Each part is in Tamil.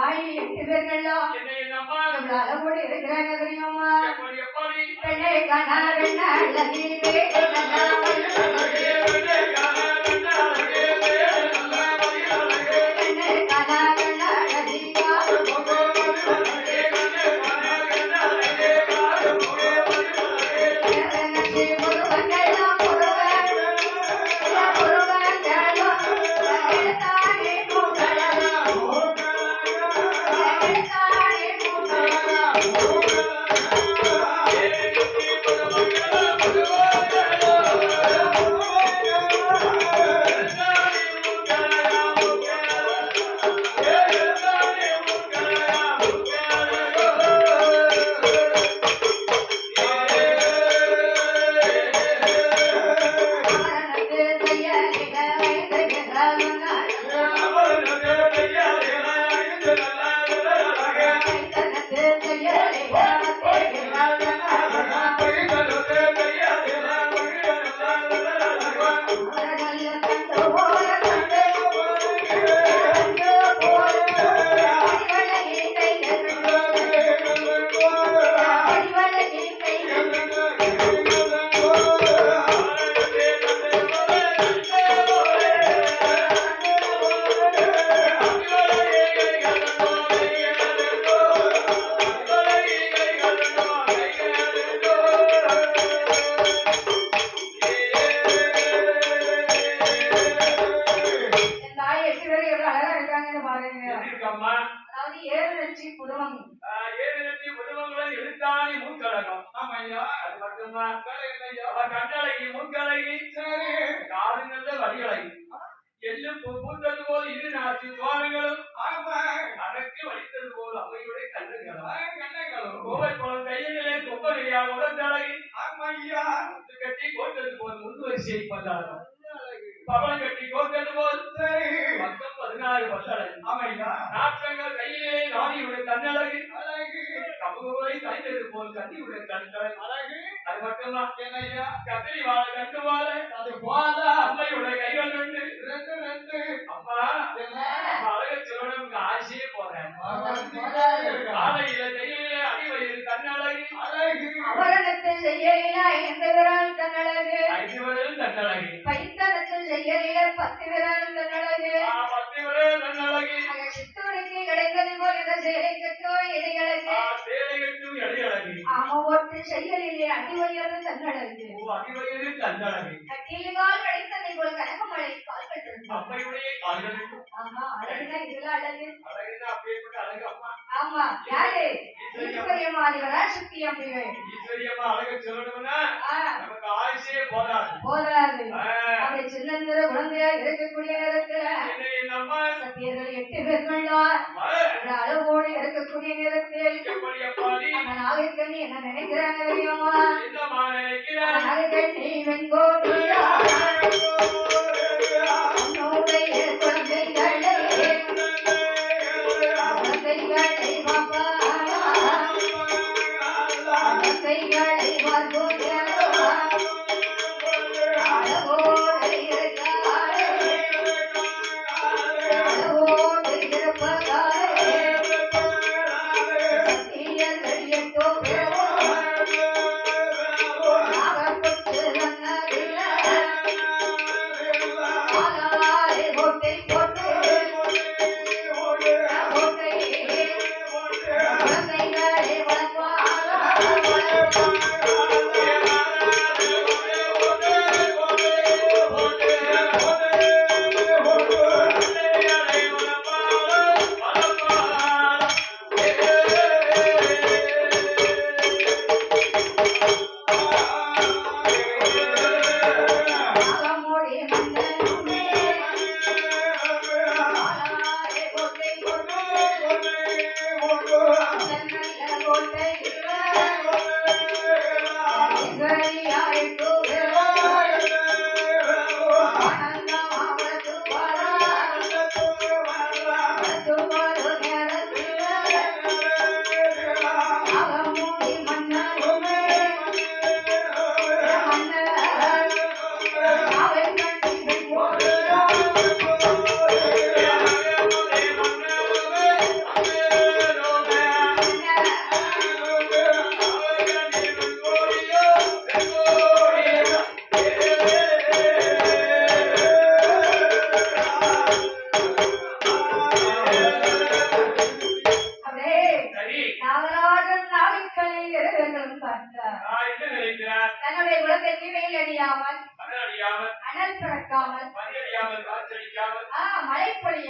தாய் எவ்வளவு அளவோடு இருக்கிறாங்க தெரியுமா? பெண்ணா love. கண்ணழகி மூக்கழகி சரி காது நல்ல வடிவழகி எள்ளும் பூ- பூத்தது போல் இரு நாட்டு துவாரங்களும். கணக்கு வலித்தது போல் அவையுடைய கண்ணுங்களும் கண்ணுங்களும் கோவை குளம் கையிலே கொப்பரையா உடந்தழகி கட்டி கோட்டது போல் முன் வரிசை கைந்தது போல் கண்ணியுடைய அழகு அது மட்டுமா என்னையா கத்திரி வாழ கண்டு வாழ அது போல அம்மையுடைய கைகள் ரெண்டு ரெண்டு ரெண்டு அம்மா அம்மா அழக சிறுவனுக்கு ஆசையே போறேன் ஆலையில அடிவயிறு கண்ணழகி அழகு. அவரணத்தில் செய்யலில ஐந்து விரல் தன்னழகு. ஐந்து விரல் கண்ணழகி பைத்தனத்தில் செய்யலில பத்து விரல் தன்னழகு. ஆ, பத்து விரல் கண்ணழகி சித்தூருக்கு கிடைத்தது போல் இந்த சேலை சேலை கட்டும் செய்யலிலே அடிவயிறு கண்ணழகி கிடைத்ததை போல் கனகமழை கால் கட்டிருந்தோம் அம்மையுடைய கால்களுக்கு ஆமா அழகுதான் இதுல அழகு. அழகுன்னா அப்படியேப்பட்ட அழகு அம்மா. ஆமா யாரு? ஈஸ்வரியமாதிவரா சக்தி அம்பிகை ஈஸ்வரியம்மா அழகு சொல்லணும்னா ஆ, நமக்கு ஆயுசே போதாது. போதாது. ஆ, அப்படி சின்னஞ்சிறு குழந்தையா இருக்கக்கூடிய நேரத்துல என்ன என்னம்மா சத்தியர்கள் எட்டு பேர்களும் அம்மா, ஒரு அளவோடு இருக்கக்கூடிய நேரத்தில் எப்படி அப்பாடி நம்ம நாகக்கண்ணி என்ன நினைக்கிறாங்க தெரியுமா? நாகக்கண்ணி வெண்கோடியா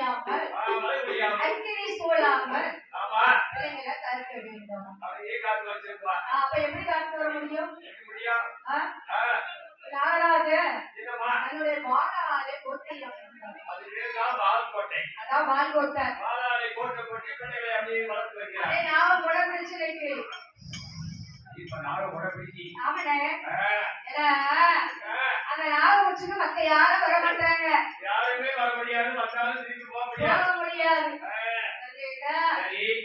பெய்யாமல் அக்கினி சூழாமல் பிள்ளைங்களை கருக்க வேண்டும். அப்ப எப்படி காத்து வர முடியும்? என்னம்மா? தன்னுடைய வாழாலே கோட்டை. அதான் வால் கோட்டை. நான் உடம்பிடிச்சு வைக்கிறேன். இப்ப நானும் உடம்பிடிச்சி ஆமாண்ணே. மத்த யாரும் வர மாட்டாங்க? யாருமே வர முடியாது. வந்தாலும் திருப்பி போக முடியாது. போக முடியாது.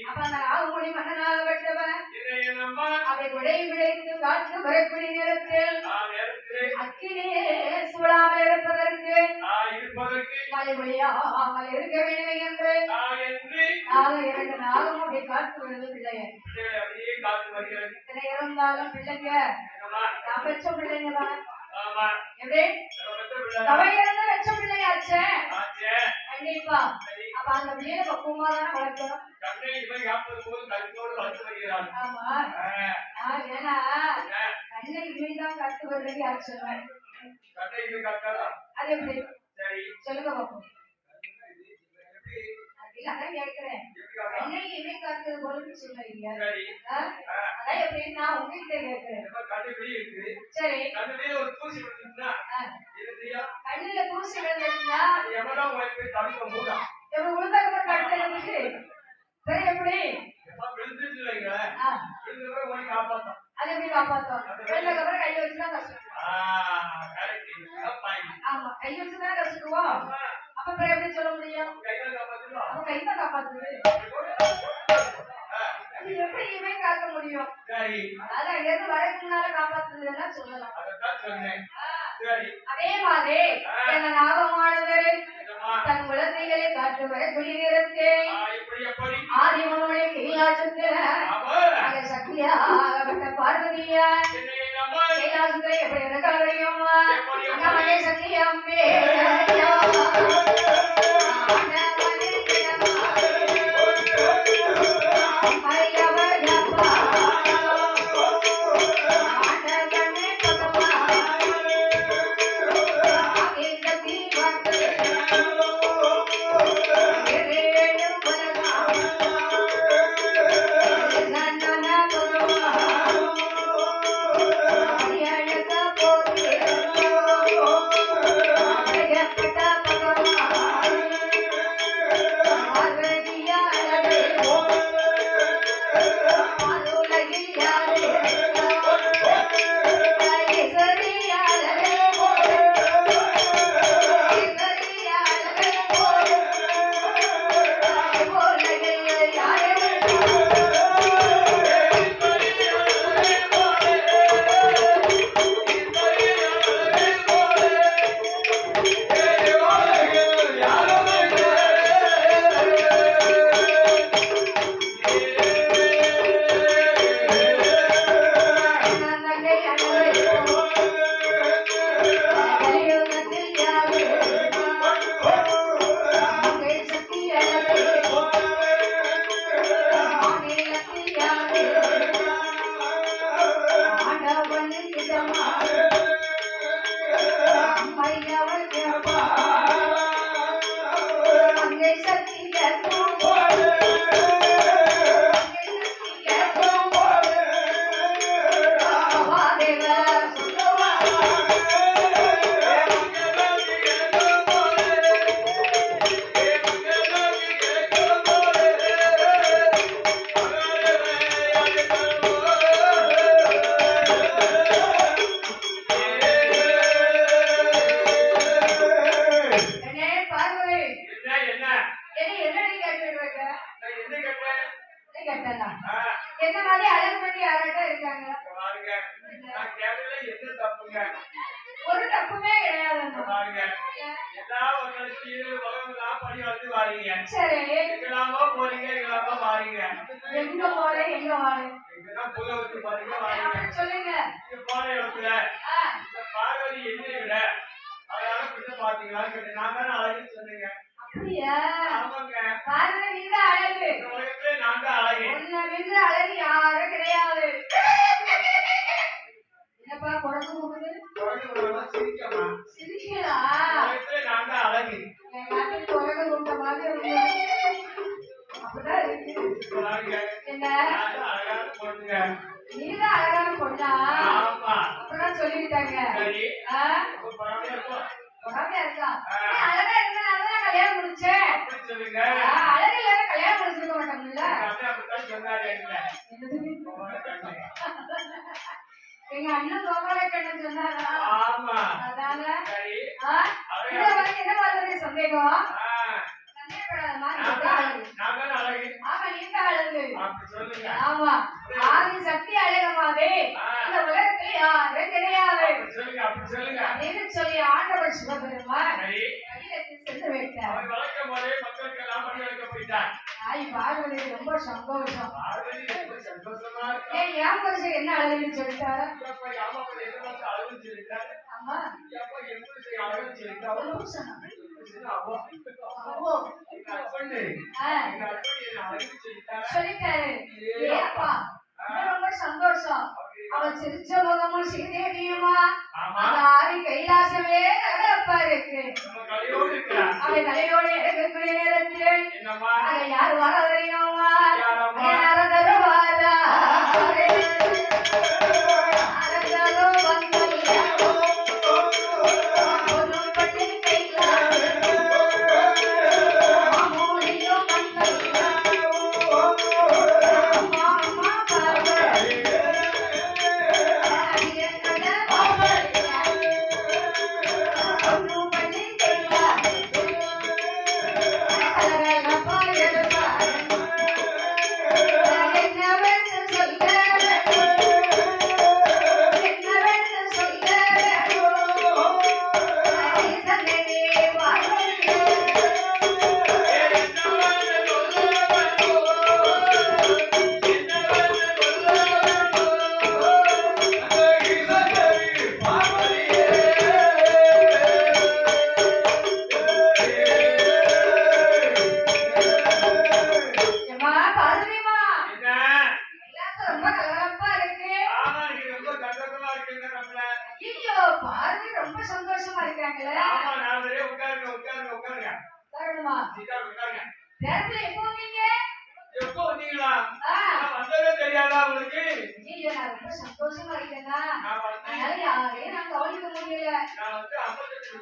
அப்ப அந்த நாகமுடி மன்னனாக என்னம்மா அதை விடை விளைத்து காற்று வரக்கூடிய நேரத்தில் இருப்பதற்கு இருக்க வேண்டும் என்று நாகம் இரண்டு நாகம் அப்படி காத்து வருது இருந்தாலும் பிள்ளைங்க என்னம்மா? நான் பெற்ற பிள்ளைங்க தான் கண்டிப்பா. அப்ப அந்த பிள்ளைய பக்குவமா தானே வளர்க்கணும். ஏன்னா? கண்ணை இமைதான் கத்து வருது யார் காக்காதா அது எப்படி? சொல்லுங்க பாப்போம். அதான் கேட்கிறேன் எப்படி காக்கா கண்ணை இமை காத்துறது போல? ஆ, அதான் எப்படின்னு நான் உங்ககிட்ட இருக்கு. சரி. ஒரு தூசி விழுந்துச்சுன்னா கண்ணுல தூசி அது தடுக்க மூடா. இருந்துச்சு சரி எப்படி? அது காப்பாத்தோம் கையை வச்சுதான் கஷ்டம் ஆ கரெக்ட் இதுதான் பாயிண்ட் ஆமா கையை வச்சுதான் கஷ்டுவோம் அப்ப பிறகு எப்படி சொல்ல முடியும் கையில காப்பாத்துலாம் அப்ப கை தான் காப்பாத்துது எப்படி காக்க முடியும்? அதான் எது வரக்கு முன்னால காப்பாத்துதுன்னா சொல்லலாம். அதே மாதிரி என்னம்மா? தன் குழந்தைகளை காட்டு வர எப்படி எப்படி? ஆதிமனுடைய கைலாசத்துல அவ ஆக சக்தியாகப்பட்ட பார்வதியா கைலாசத்துல எப்படி இருக்காதையும் அண்ணாமலை சக்தி ஒரு தப்புமே கிடையாது பாருங்க எல்லா மக்களுக்கும் ஏழு உலகம்லாம் படி வந்து வாரீங்க. சரி. எங்கெல்லாமோ போறீங்க எங்கெல்லாமோ வாரீங்க. எங்க போற எங்க வாழ எங்கெல்லாம் புக வச்சு பாருங்க வாரீங்க. சொல்லுங்க. இங்க போன இடத்துல இந்த பார்வதி என்னை விட அழகான பிள்ளை பாத்தீங்களான்னு கேட்டேன். நான் தானே அழகுன்னு சொன்னீங்க. அப்படியா? ஆமாங்க. பார்வதி நீங்க அழகு. உலகத்திலே நான் தான் அழகு. உன்னை அழகு யாரும் கிடையாது. எப்பா குடங்கு போகுது சிரிக்கிறா அழகு. என் மாதிரி இருக்கு அப்படிதான் இருக்கு. என்ன? நீதான் அழகான பொண்ணா? அப்படிதான் சொல்லிக்கிட்டாங்க. குழந்தையா அழகா கல்யாணம் முடிச்சேன் அழகு இல்லாத கல்யாணம் முடிச்சிருக்க என்னது எங்க அண்ணன் கோபாலக்கண்ணன் சொன்னாரா? ஆமா. அதான சரி. இதுல வந்து என்ன மாதிரி சந்தேகம்? மாதிரி அழகு. அழகு. ஆமா. அழகு ஆதி சக்தி அழகமாதே ஆ. இந்த உலகத்துல யாரும் கிடையாது. அப்படின்னு சொல்லி ஆண்டவர் சிவபெருமான் சென்று வைத்தார். அவன் வளர்க்கும் ஏன் ஏன் புருஷன் என்ன அழகுன்னு சொல்லிட்டாரு? அழகுன்னு சொல்லிட்டாரு. ஏப்பா ரொம்ப சந்தோஷம். அவன் சிரிச்ச முகமும் அந்த ஆதி கைலாசமே கலகலப்பா இருக்கு. கலையோடு அவன் தலையோடு இருக்கக்கூடிய நேரத்தில் அங்க யார் வர పాయల పాయల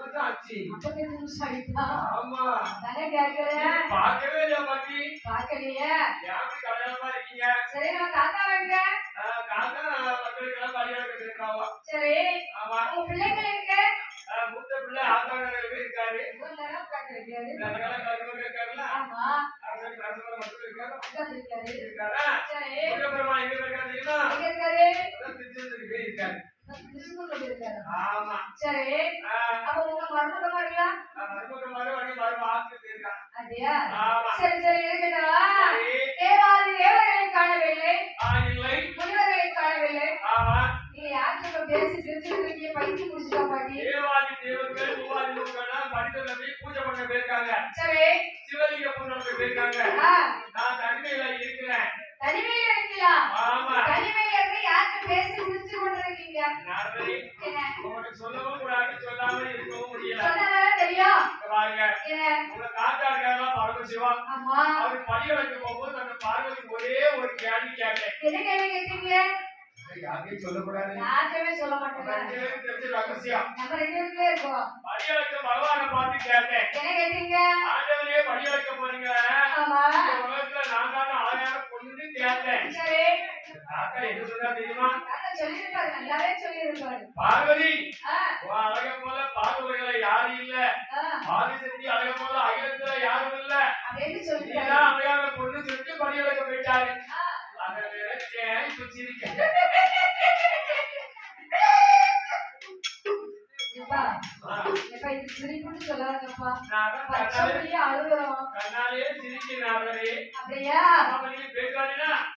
58 நிமிஷம் ஆச்சு அப்பவே நிமிஷம் ஆயிட்டா. ஆமா. அதானே கேட்கிறேன். பார்க்கவே இல்லையா பாட்டி? பார்க்கலையே. யாருக்கு கல்யாணமா இருக்கீங்க? சரி, நம்ம தாத்தா எங்க? ஆஹ் காக்கா மக்களுக்கெல்லாம் பலி வழக்கு இருக்காவா சரி, ஆமா. உங்க பிள்ளைகள்? ஆஹ் மூத்த பிள்ளை இருக்காரு. ஆமா, அரசன் மட்டும் இருக்காரு? சரி, இருக்காரு? ஆமா. சரி, அப்ப உங்க மாதிரி இருக்கான். தேவாதி தேவர்களை காணவில்லை. ஆஹ் இல்லை. முனிவர்களை காணவில்லை. ஆமா. நீங்க யார்கிட்ட பேசி சிரிச்சுட்டு இருக்கீங்க? பைத்தியம் முடிச்சுட்டா பாட்டி. தேவாதி தேவர்கள் மூவாதி மூக்கெல்லாம் படித்தல போய் பூஜை பண்ண போயிருக்காங்க? சரி. சிவலிங்க பூஜை பண்ண போயிருக்காங்க. நான் தனிமையில இருக்கிறேன். தனிமையில இருக்கலாம் ஆமா தனிமையில இருந்து யார்கிட்ட பேசி சிரிச்சு கொண்டு இருக்கீங்க நாரதரி என்ன உங்களுக்கு சொல்லவும் கூடாது சொல்லாம இருக்கவும் முடியல தெரியும்? பாருங்க உங்க தாத்தா அவர் பணி வழக்கு போகும்போது அந்த பார்வதி ஒரே ஒரு கேள்வி கேட்டேன் என்ன கேள்வி கேட்டீங்க யாரையும் சொல்லக்கூடாது யாருமே சொல்ல மாட்டேங்க. ரெண்டு பேரும் தெரிஞ்ச ரகசியம் நம்ம ரெண்டு பேருக்குள்ளே இருக்கோம். பணி வழக்கு பகவானை பார்த்து கேட்டேன் என்ன கேட்டீங்க? ஆண்டவரே பணி வழக்க போறீங்க ஆமா. உலகத்துல நான் தானே அழகான பொண்ணுன்னு கேட்டேன். சரி. தாத்தா என்ன சொன்னா தெரியுமா? சொல்லியிருப்பாரு நல்லாவே சொல்லியிருப்பாரு பார்வதி அழக போல பார்வதிகளை யாரும் இல்ல. ஆதிசக்தி அழக போல அகிலத்துல யாரும் இல்ல. அப்படின்னு நீதான் அழகான பொண்ணு சொல்லிட்டு பணி வழக்க போயிட்டாரு. அதை நினைச்சேன் இப்ப சிரிக்க சிரிப்புன்னு சொல்லாதப்பா. பச்சை அழுகுறோம். கண்ணாலே சிரிக்கிறேன் அவரே அப்படியா? பேசாதீங்க